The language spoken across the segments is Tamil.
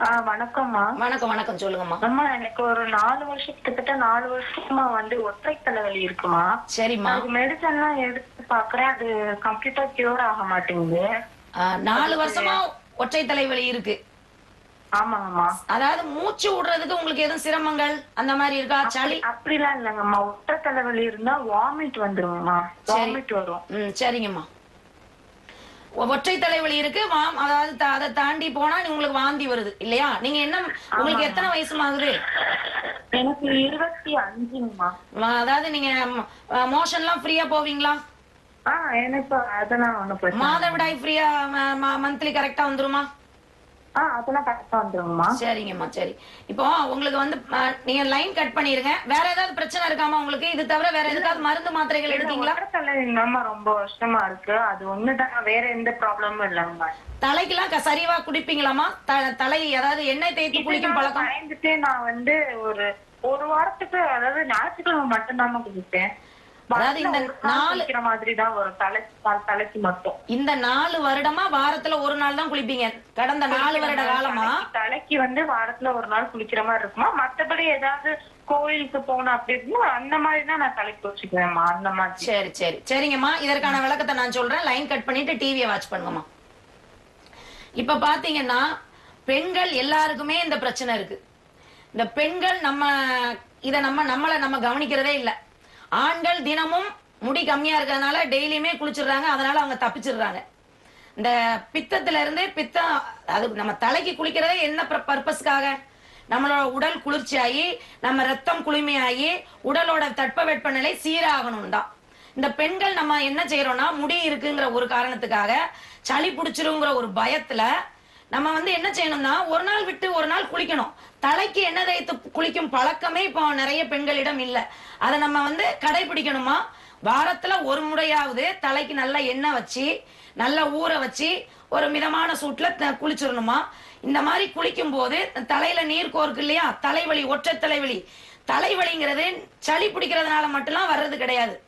வணக்கம்மா. வணக்கம் வணக்கம். சொல்லுங்கம்மா. அம்மா எனக்கு ஒரு நாலு வருஷத்துக்கிட்ட நாலு வருஷமா வந்து ஒற்றை தலைவலி இருக்குமா? சரிம்மா. அதுக்கு மெடிசன்லாம் எடுத்து பாக்குறேன். அது கம்ப்ளீட்டா கியூர் ஆக மாட்டேங்குது. நாலு வருஷமா ஒற்றை தலைவலி இருக்கு. ஆமாங்கம்மா. அதாவது மூச்சு விடுறதுக்கு உங்களுக்கு எதுவும் சிரமங்கள் அந்த மாதிரி இருக்கா? சளி? அப்படிலாம் இல்லைங்கம்மா. ஒற்றை தலைவலி இருந்தா வாமிட் வந்துருங்கம்மா வாமிட் வரும். ம் சரிங்கம்மா. ஒற்றை தலைவலி இருக்கு. அதாவது அதை தாண்டி போனா உங்களுக்கு வாந்தி வருது. இல்லையா? நீங்க என்ன உங்களுக்கு எத்தனை வயசுமா ஆகுது எனக்கு இருபத்தி அஞ்சுங்கம்மா. வா- அதாவது நீங்க மோஷன்லாம் ஃப்ரீயா போவீங்களா. மாதவிடாய் ஃப்ரீயா மந்த்லி கரெக்டா வந்துருமா ஆ அதெல்லாம் கரெக்டா வந்துருங்கம்மா சரிங்கம்மா சரி. இப்போ உங்களுக்கு வந்து நீங்க லைன் கட் பண்ணிருங்க. வேற ஏதாவது பிரச்சனை இருக்காமா உங்களுக்கு? இது தவிர வேற எதுக்காவது மருந்து மாத்திரைகள் தலைவலிங்கம்மா ரொம்ப வருஷமா இருக்கு. அது ஒண்ணுதான் வேற எந்த ப்ராப்ளமும் இல்லைங்கம்மா தலைக்கெல்லாம் சரிவா குடிப்பீங்களாமா தலை அதாவது எண்ணெய் தேய்த்து குளிக்கும் பழக்கம்? நான் வந்து ஒரு ஒரு வாரத்துக்கு அதாவது ஞாயிற்றுக்கிழமை மட்டும்தான் குடிப்பேன் அதாவது இந்த நாலு- மாதிரி தான் வரும். தலை தலை- தலைக்கு மட்டும். இந்த நாலு வருடமா வாரத்துல ஒரு நாள் தான் குளிப்பீங்க. கடந்த நாலு வருட காலமா? தலைக்கு- வந்து வாரத்துல ஒரு நாள் குளிக்கிற மாதிரி இருக்குமா? மத்தபடி ஏதாவது கோயிலுக்கு போகணும் அப்படி இருக்குன்னா அந்த மாதிரி தான் நான் தலைக்கு வச்சுக்குவேன்மா அந்த மாதிரி. சரி சரி. சரிங்கம்மா. இதற்கான விளக்கத்தை நான் சொல்றேன். லைன் கட் பண்ணிட்டு டிவியை வாட்ச் பண்ணுங்கம்மா. இப்ப பாத்தீங்கன்னா பெண்கள் எல்லாருக்குமே இந்த பிரச்சனை இருக்கு. இந்த பெண்கள் நம்ம இத நம்ம நம்மள நம்ம கவனிக்கிறதே இல்ல. ஆண்கள் தினமும் முடி கம்மியா இருக்கிறதுனால டெய்லியுமே குளிச்சிடுறாங்க. அதனால அவங்க தப்பிச்சிடுறாங்க. இந்த பித்தத்துல இருந்து பித்தம் அது நம்ம தலைக்கு குளிக்கிறதே என்ன பர்பஸ்க்காக நம்மளோட உடல் குளிர்ச்சியாகி நம்ம ரத்தம் குளுமையாகி உடலோட தட்பவெப்ப நிலை சீராகணும் தான் இந்த பெண்கள் நம்ம என்ன செய்யறோம்னா முடி இருக்குங்கிற ஒரு காரணத்துக்காக சளி பிடிச்சிருங்கிற ஒரு பயத்துல நம்ம வந்து என்ன செய்யணும்னா ஒரு நாள் விட்டு ஒரு நாள் குளிக்கணும். தலைக்கு எண்ணெய் தேய்த்து குளிக்கும் பழக்கமே இப்போ நிறைய பெண்களிடம் இல்லை. அதை நம்ம வந்து கடைபிடிக்கணுமா? வாரத்துல ஒரு முறையாவது தலைக்கு நல்ல எண்ணெய் வச்சு நல்லா ஊற வச்சு ஒரு மிதமான சூட்ல த- குளிச்சிடணுமா? இந்த மாதிரி குளிக்கும் போது தலையில நீர் கோர்க்கு இல்லையா? தலைவலி ஒற்றை தலைவலி தலைவலிங்கிறது சளி பிடிக்கிறதுனால மட்டும்லாம் வர்றது கிடையாது.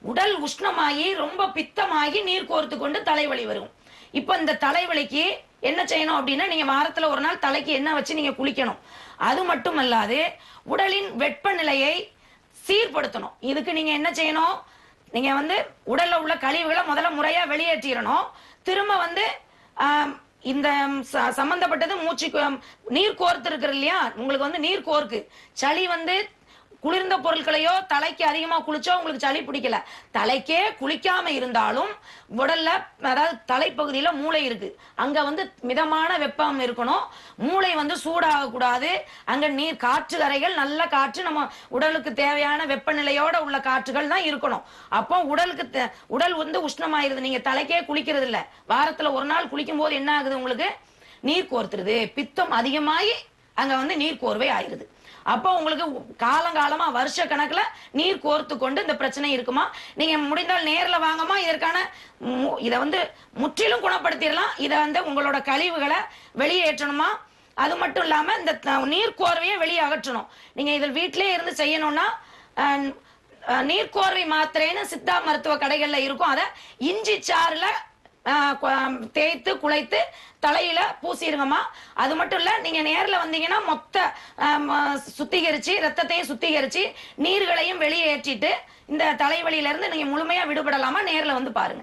உடல் உஷ்ணமாகி ரொம்ப பித்தமாகி நீர் கோர்த்து கொண்டு தலைவலி வரும். இப்போ இந்த தலைவலிக்கு என்ன செய்யணும் அப்படின்னா நீங்க வாரத்துல ஒரு நாள் தலைக்கு எண்ணெய் வச்சு நீங்க குளிக்கணும். அது மட்டும் அல்லாது உடலின் வெப்பநிலையை சீர்படுத்தணும். இதுக்கு நீங்க என்ன செய்யணும்? நீங்க வந்து உடல்ல உள்ள கழிவுகளை முதல்ல முறையா வெளியேற்றிடணும். திரும்ப வந்து இந்த ச- சம்பந்தப்பட்டது மூச்சு நீர் கோர்த்து இருக்கிற இல்லையா? உங்களுக்கு வந்து நீர் கோர்க்கு சளி வந்து குளிர்ந்த பொருட்களையோ தலைக்கு அதிகமா குளிச்சோ உங்களுக்கு சளி பிடிக்கல. தலைக்கே குளிக்காம இருந்தாலும் உடல்ல அதாவது தலைப்பகுதியில மூளை இருக்கு. அங்க வந்து மிதமான வெப்பம் இருக்கணும். மூளை வந்து சூடாக கூடாது. அங்க நீர் காற்று கரைகள் நல்ல காற்று நம்ம உடலுக்கு தேவையான வெப்பநிலையோட உள்ள காற்றுகள் தான் இருக்கணும். அப்போ உடலுக்கு தே- உடல் வந்து உஷ்ணமாயிருது. நீங்க தலைக்கே குளிக்கிறது இல்ல வாரத்துல ஒரு நாள் குளிக்கும் போது என்ன ஆகுது உங்களுக்கு? நீர் கோர்த்துருது பித்தம் அதிகமாகி அங்க வந்து நீர் கோர்வை ஆயிருது. அப்போ உங்களுக்கு காலங்காலமா வருஷ கணக்குல நீர் கோர்த்து கொண்டு இந்த பிரச்சனை இருக்குமா? நீங்க முடிந்தால் நேர்ல வாங்கம்மா இதற்கான மு- வந்து முற்றிலும் குணப்படுத்திடலாம். இதை வந்து உங்களோட கழிவுகளை வெளியேற்றணுமா? அது மட்டும் இல்லாம இந்த த- நீர் கோர்வையை வெளியே அகற்றணும் நீங்க இதில் வீட்டிலே இருந்து செய்யணும்னா நீர்க்கோர்வை மாத்திரைன்னு சித்தா மருத்துவ கடைகள்ல இருக்கும். அதை இஞ்சி சாறுல தேய்த்து குழைத்து தலையில பூசிடுங்கம்மா அது மட்டும் இல்ல நீங்க நேர்ல வந்தீங்கன்னா மொத்த சுத்திகரிச்சு ரத்தத்தையும் சுத்திகரிச்சு நீர்களையும் வெளியேற்றிட்டு இந்த தலைவலியில இருந்து நீங்க முழுமையா விடுபடலாமா? நேர்ல வந்து பாருங்க.